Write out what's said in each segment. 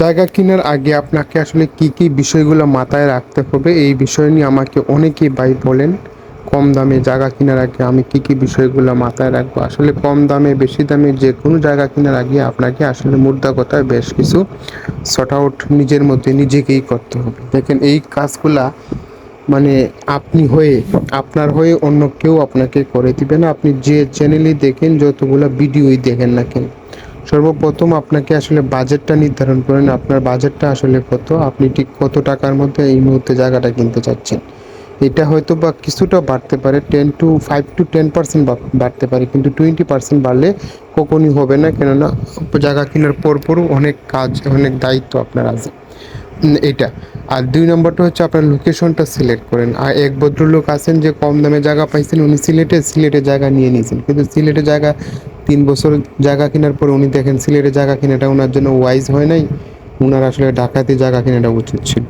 জায়গা কেনার আগে আপনাকে আসলে কি কি বিষয়গুলো মাথায় রাখতে হবে? এই বিষয় নিয়ে আমাকে অনেকেই ভাই বলেন, কম দামে জায়গা কেনার আগে আমি কি কি বিষয়গুলো মাথায় রাখব? আসলে কম দামে, বেশি দামে যে কোনো জায়গা কেনার আগে আপনাকে আসলে মুদ্রা কথায় বেশ কিছু শর্ট আউট নিজের মধ্যে নিজেকেই করতে হবে। দেখেন, এই কাজগুলা মানে আপনি হয়ে, আপনার হয়ে অন্য কেউ আপনাকে করে দিবে না। আপনি যে চ্যানেলই দেখেন, যতগুলো ভিডিওই দেখেন না কেন সর্বপ্রথম আপনাকে আসলে বাজেটটা নির্ধারণ করেন আপনার বাজেটটা আসলে কত, আপনি ঠিক কত টাকার মধ্যে এই মুহূর্তে জায়গাটা কিনতে চাচ্ছেন। এটা হয়তো বা কিছুটা বাড়তে পারে ten to five to ten percent বাড়তে পারে, কিন্তু টোয়েন্টি পার্সেন্ট বাড়লে কখনই হবে না, কেননা জায়গা কেনার পর পরও অনেক কাজ, অনেক দায়িত্ব আপনার আছে। এটা। আর দুই নম্বরটা হচ্ছে আপনার লোকেশনটা সিলেক্ট করেন। আর এক ভদ্রলোক আছেন যে কম দামে জায়গা পাইছেন, উনি সিলেটে সিলেটে জায়গা নিয়ে নিয়েছেন। কিন্তু সিলেটে জায়গা তিন বছর জায়গা কেনার পর উনি দেখেন সিলেটে জায়গা কেনাটা ওনার জন্য ওয়াইজ হয় নাই। ওনার আসলে ঢাকাতে জায়গা কেনাটা উচিত ছিল।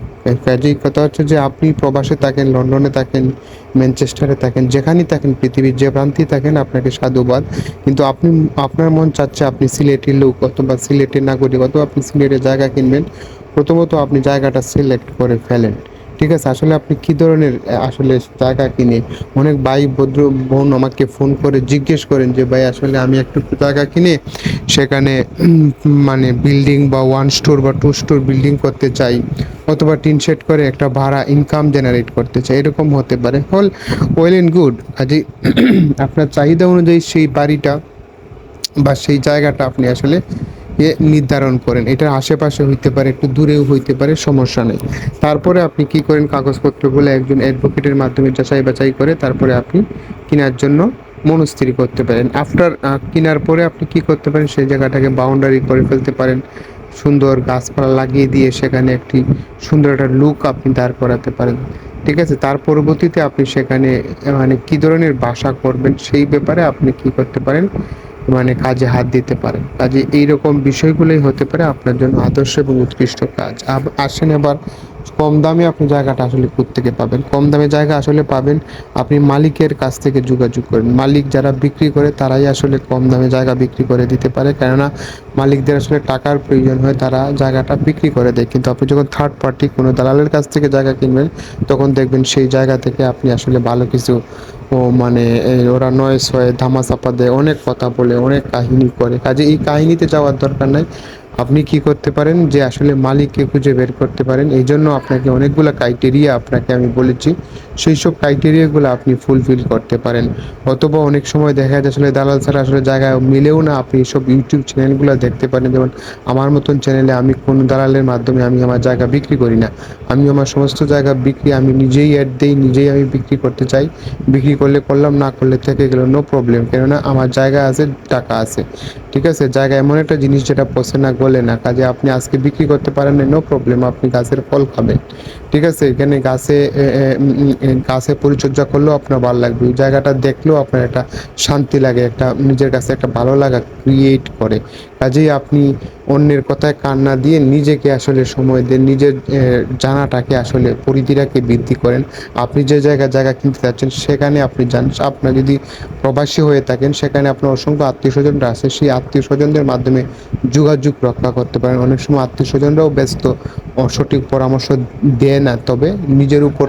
কাজেই কথা হচ্ছে যে আপনি প্রবাসে থাকেন, লন্ডনে থাকেন, ম্যানচেস্টারে থাকেন, যেখানেই থাকেন, পৃথিবীর যে প্রান্তেই থাকেন, আপনাকে সাধুবাদ। কিন্তু আপনি, আপনার মন চাচ্ছে আপনি সিলেটের লোক অথবা সিলেটের নাগরিক অথবা আপনি সিলেটে জায়গা কিনবেন। প্রথমত আপনি জায়গাটা সিলেক্ট করে ফেলেন। ঠিক আছে, আসলে আপনি কি ধরনের আসলে জায়গা কিনে, অনেক ভাই ভদ্র বোন আমাকে ফোন করে জিজ্ঞেস করেন যে, ভাই, আসলে আমি একটু জায়গা কিনে সেখানে মানে বিল্ডিং বা ওয়ান স্টোর বা টু স্টোর বিল্ডিং করতে চাই, অথবা টিন শেড করে একটা ভাড়া ইনকাম জেনারেট করতে চাই। এরকম হতে পারে। হল ওয়েল এন্ড গুড কাজে আপনার চাহিদা অনুযায়ী সেই বাড়িটা বা সেই জায়গাটা আপনি আসলে নির্ধারণ করেন। এটার আশেপাশে হইতে পারে, একটু দূরেও হইতে পারে, সমস্যা নেই। তারপরে আপনি কি করেন? কাগজপত্রগুলো একজন অ্যাডভোকেটের মাধ্যমে যাচাই বাছাই করে তারপরে আপনি কেনার জন্য মনস্থির করতে পারেন। আফটার কেনার পরে আপনি কি করতে পারেন? সেই জায়গাটাকে বাউন্ডারি করে ফেলতে পারেন। সুন্দর গাছপালা লাগিয়ে দিয়ে সেখানে একটি সুন্দর একটা লুক আপনি দাঁড় করাতে পারেন। ঠিক আছে? তার পরবর্তীতে আপনি সেখানে মানে কি ধরনের বাসা করবেন সেই ব্যাপারে আপনি কি করতে পারেন? মানে কাজে হাত দিতে পারেন। কাজে এইরকম বিষয়গুলোই হতে পারে আপনার জন্য আদর্শ এবং উৎকৃষ্ট কাজ। আসেন এবার, কম দামে আপনি জায়গাটা আসলে থেকে পাবেন? কম দামে জায়গা আসলে পাবেন, আপনি মালিকের কাছ থেকে যোগাযোগ করেন। মালিক যারা বিক্রি করে, তারাই আসলে কম দামে জায়গা বিক্রি করে দিতে পারে। কেননা, মালিকদের আসলে টাকার প্রয়োজন হয়, তারা জায়গাটা বিক্রি করে দেয়। কিন্তু আপনি যখন থার্ড পার্টি কোনো দালালের কাছ থেকে জায়গা কিনবেন, তখন দেখবেন সেই জায়গা থেকে আপনি আসলে ভালো কিছু ও মানে ওরা নয়েস হয়ে ধামাচাপা দেয়, অনেক কথা বলে, অনেক কাহিনী করে। কাজে এই কাহিনীতে যাওয়ার দরকার নাই। আপনি কি করতে পারেন যে আসলে মালিককে খুঁজে বের করতে পারেন? এই জন্য আপনাকে অনেকগুলো ক্রাইটেরিয়া আপনাকে আমি বলেছি। সেই সব ক্রাইটেরিয়াগুলো আপনি ফুলফিল করতে পারেন। অথবা অনেক সময় দেখা যায় আসলে দালাল ছাড়া আসলে জায়গায় মিলেও না। আপনি সব ইউটিউব চ্যানেলগুলো দেখতে পারেন। যেমন আমার মতন চ্যানেলে আমি কোন দালালের মাধ্যমে আমি আমার জায়গা বিক্রি করি না। আমি আমার সমস্ত জায়গা বিক্রি আমি নিজেই অ্যাড দিই, নিজেই আমি বিক্রি করতে চাই। বিক্রি করলে করলাম, না করলে থেকে গেল নো প্রবলেম কেননা আমার জায়গা আছে, টাকা আছে। ঠিক আছে? জায়গা এমন একটা জিনিস যেটা পচে না গলে না, কাজে আপনি আজকে বিক্রি করতে পারেন না নো প্রবলেম, আপনি গাছের ফল খাবেন। ঠিক আছে? এখানে গাছে গাছে পরিচর্যা করলেও আপনার ভালো লাগবে। ওই জায়গাটা দেখলেও আপনার একটা শান্তি লাগে, একটা নিজের কাছে একটা ভালো লাগা ক্রিয়েট করে। কাজেই আপনি অন্যের কথায় কান না দিয়ে নিজেকে আসলে সময় দেন, নিজের জানাটাকে আসলে, পরিধিটাকে বৃদ্ধি করেন। আপনি যে জায়গায় জায়গা কিনতে যাচ্ছেন, সেখানে আপনি যান। আপনার যদি প্রবাসী হয়ে থাকেন, সেখানে আপনার অসংখ্য আত্মীয় স্বজনরা আছে। সেই আত্মীয় স্বজনদের মাধ্যমে যোগাযোগ রক্ষা করতে পারেন। অনেক সময় আত্মীয় স্বজনরাও ব্যস্ত সঠিক পরামর্শ দেয় না তবে নিজের উপর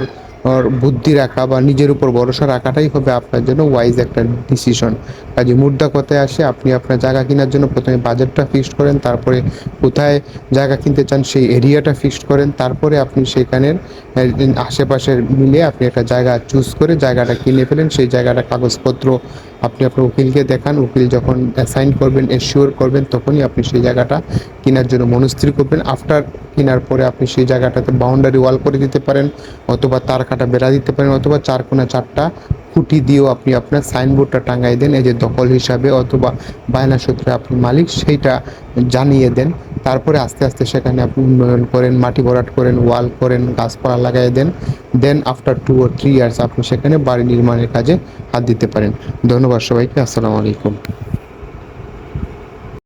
বুদ্ধি রাখা বা নিজের উপর ভরসা রাখাটাই হবে আপনার জন্য ওয়াইজ একটা ডিসিশন কাজে মুদ্রা কথায় আসে? আপনি আপনার জায়গা কেনার জন্য প্রথমে বাজেটটা ফিক্সড করেন, তারপরে কোথায় জায়গা কিনতে চান সেই এরিয়াটা ফিক্সড করেন, তারপরে আপনি সেখানের আশেপাশের মিলে আপনি একটা জায়গা চুজ করে জায়গাটা কিনে ফেলেন, সেই জায়গাটা কাগজপত্র আপনি আপনার উকিলকে দেখান, উকিল যখন অ্যাসাইন করবেন এশিওর করবেন, তখনই আপনি সেই জায়গাটা কেনার জন্য মনস্থির করবেন। আফটার কেনার পরে আপনি সেই জায়গাটাতে বাউন্ডারি ওয়াল করে দিতে পারেন, অথবা তার কাটা বেড়া দিতে পারেন অথবা চার কোনা চারটা খুঁটি দিয়েও আপনি আপনার সাইনবোর্ডটা টাঙাই দেন, এই যে দখল হিসাবে অথবা বায়না সূত্রে আপনি মালিক সেইটা জানিয়ে দেন। তারপরে আস্তে আস্তে সেখানে আপনি উন্নয়ন করেন, মাটি ভরাট করেন, ওয়াল করেন, গাছপালা লাগাই দেন। দেন আফটার টু ও থ্রি ইয়ার্স আপনি সেখানে বাড়ি নির্মাণের কাজে হাত দিতে পারেন। ধন্যবাদ সবাইকে, আসসালামু আলাইকুম।